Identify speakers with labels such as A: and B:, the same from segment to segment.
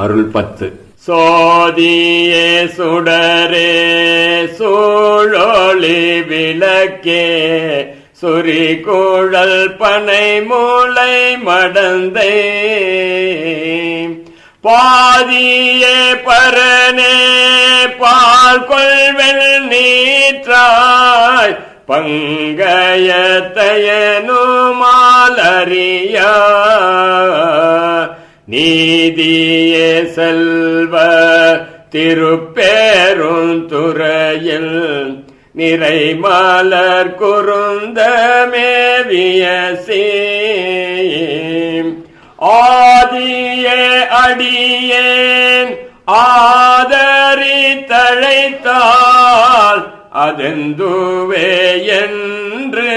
A: அருள் பத்து.
B: சோதியே சுடரே சூழொளி விளக்கே சுரி குழல் பனை மூளை மடந்தே. பாதியே பரனே பால் கொள்வெல் நீற்றாய் பங்கயத்தயனுமாலறியா நீதிய செல்வ திருப்பேரும் துறையில் நிறை மலர் குருந்த மேவிய ஆதியே அடியேன் ஆதரி தழைத்தால் அதெந்துவே என்று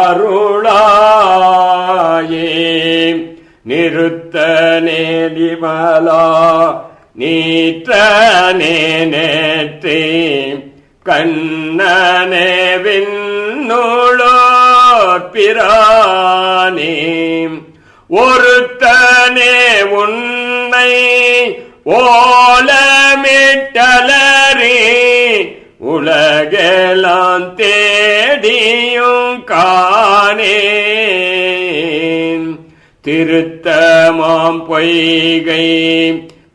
B: அருளாயே. நிறுத்த நேலிமலா நீற்றனே நேற்றே கண்ணனே விண்ணோளோர் ஒருத்தனே உன்னை ஓலமிட்டலரே உலகெல்லாம் தேடியும் காணே திருத்தமாம் பொய்கை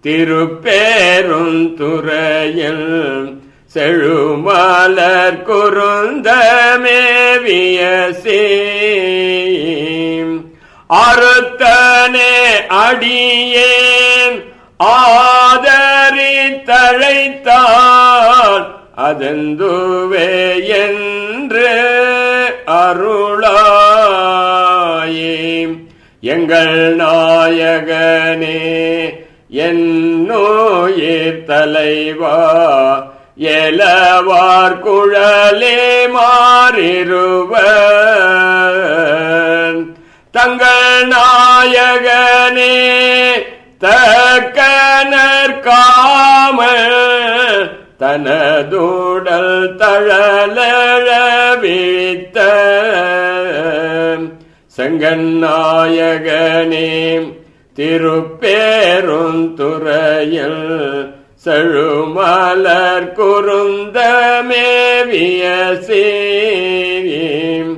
B: திருப்பேருந்துறையில் செழுமலர் குருந்தமேவிய அறுத்தனே அடியேன் ஆதரி தழைத்தால் அதந்துவே என்று அருள் எங்கள் நாயகனே என்னோயிர் தலைவா எலவார் குழலே மாறிருவ தங்கள் நாயகனே தக்கனற்காம தனதுடல் தழலழ வீழ்த்த செங்கநாயகனே திருப்பேருந்துறையில் செழுமலர் குருந்தமேவிய மேவிய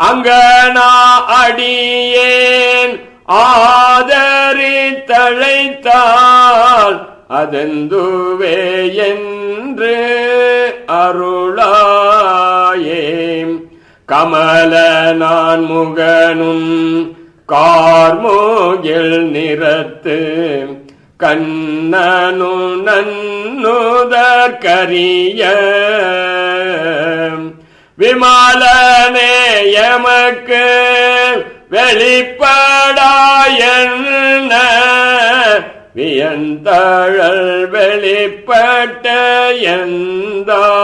B: அங்கனா அடியேன் ஆதரி தழைத்தால் அதெந்துவே என்று அருளா கமல நான் முகனும் கார்மோகில் நிறத்து கண்ணனு நன்னுதற்கரிய விமாலனே எமக்கு வெளிப்படாயன்ன வியந்தழல் வெளிப்பட்ட எந்தாய்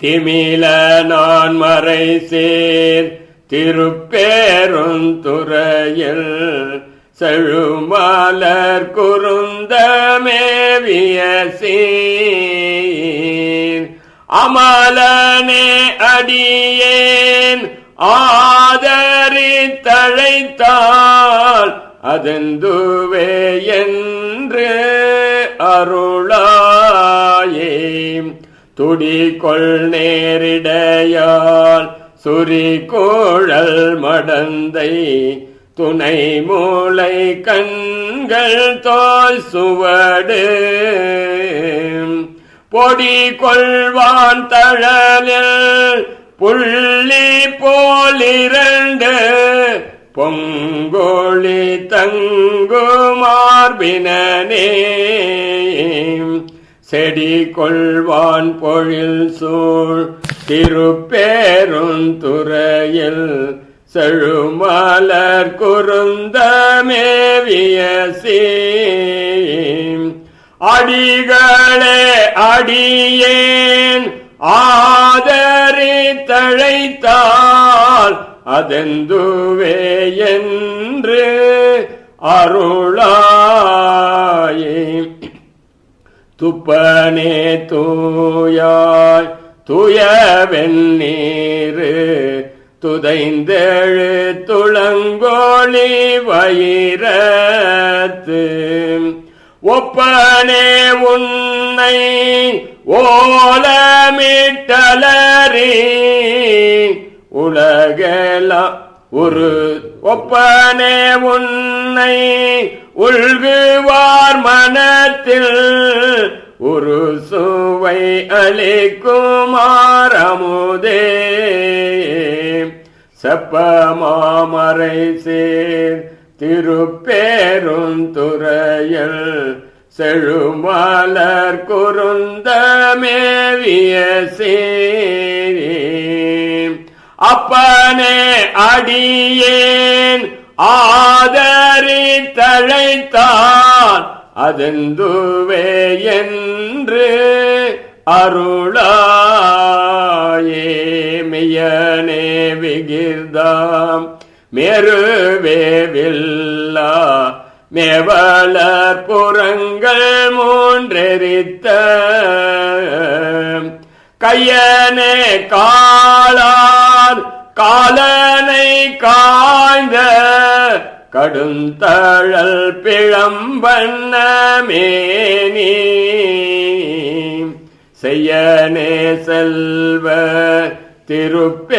B: திமில நான் மறை சேர் திருப்பேருந்துறையில் செழுமலர் குருந்த மேவிய சீர் அமலனே அடியேன் ஆதரி தழைத்தால் அதெந்துவே என்று அருளாய. துடிகொள் நேரிடையால் சுரி கோழல் மடந்தை துணை மூளை கண்கள் தோல் சுவடு பொடி கொள்வான் தழலில் புள்ளி போலிரண்டு பொங்கோழி தங்குமார்பினே செடி கொள்வான் பொழில் சூழ். திருப்பேருந்துறையில் செழுமலர் குருந்தமேவிய அடிகளே அடியேன் ஆதரி தழைத்தால் அதெந்துவே என்று அருளா துப்பனே தூயாய் தூய துதைந்தெழு துளங்கோழி வயிறத்து. ஒப்பனே உன்னை ஓலமிட்டலரி உலகெல்லாம் ஒரு ஒப்பனே உன்னை உள்குவார் மனத்தில் ஒரு சுவை அளிக்குமாரமுதே செப்பமாமரை சேர் திருப்பேருந்துறையில் செழுமலர் குருந்த மேவிய சேரி. அப்பனே அடியேன். ஆதரி தழைத்தான் அதெந்துவே என்று அருளாயேமியனே விகிர்தாம் மெருவேவில்லா மேவலர் புறங்கள் மூன்றெரித்த. கையனே காளா காலனை காய்ந்த கடுந்தழல் பிழம்பண்ண மேனி. செய்யனே செல்வ திருப்பேருந்துறையில்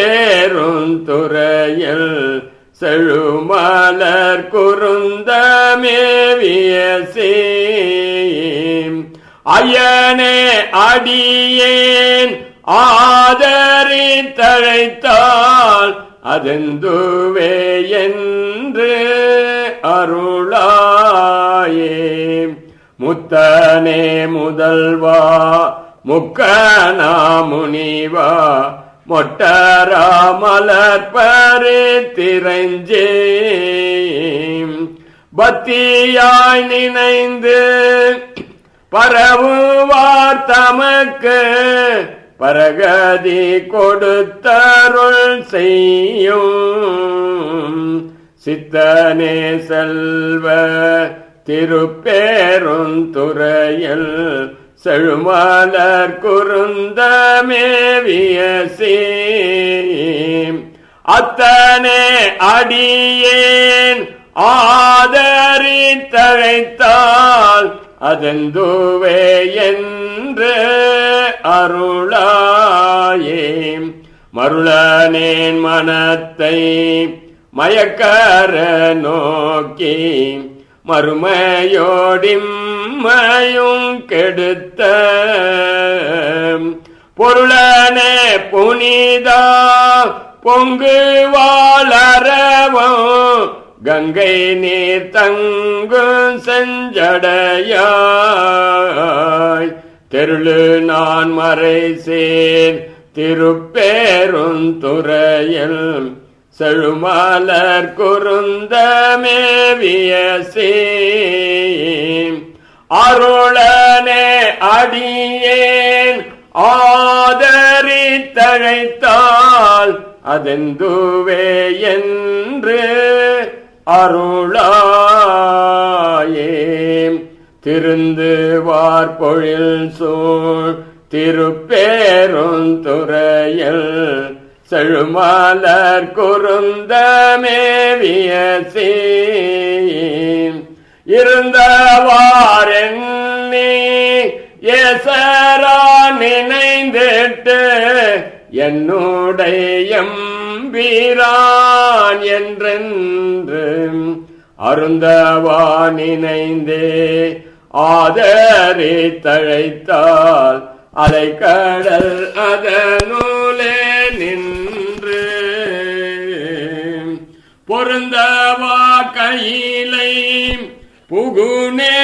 B: செழுமலர் குருந்த மேவிய அயனே அடியேன் ஆதரி தழைத்தால் அதெந்துவே என்று அருளாயே. முத்தனே முதல்வா முக்கனா முனிவா மொட்டரா மலர்பரு திரைஞ்சே பத்தியாய் நினைந்து பரவுவார் தமக்கு பரகதி கொடுத்தருள் செய்யும். சித்தனே செல்வ திருப்பேருந்துறையில் செழுமலர் குருந்த மேவிய சீம் அத்தனே அடியேன் ஆதரித்தழைத்தால் தழைத்தால் அதெந்துவே என்று அருளாயே மருளனேன் மனத்தை மயக்கர நோக்கி மறுமையோடிம்மையும் கெடுத்த பொருளனே புனிதா பொங்கு வாழறவும் கங்கை நீர் தங்கும் செஞ்சடையாய். தெருளு நான் மறை சேர் திருப்பேருந்துறையில் செழுமாலர் குருந்த மேவிய அருளனே அடியேன் ஆதரி தழைத்தால் அதெந்துவே என்று அருளாயே திருந்து வார்பொழில் சூழ் திருப்பேருந்துறையில் செழுமாலர் குருந்த மேவிய சீம். நினைந்திட்டு என்னுடைய எம்பீரான் என்றென்று அருந்தவா ஆதரே ஆதரி தழைத்தால் அலைக்கடல் அதனூலே நின்று பொருந்தவா கையிலை புகுனே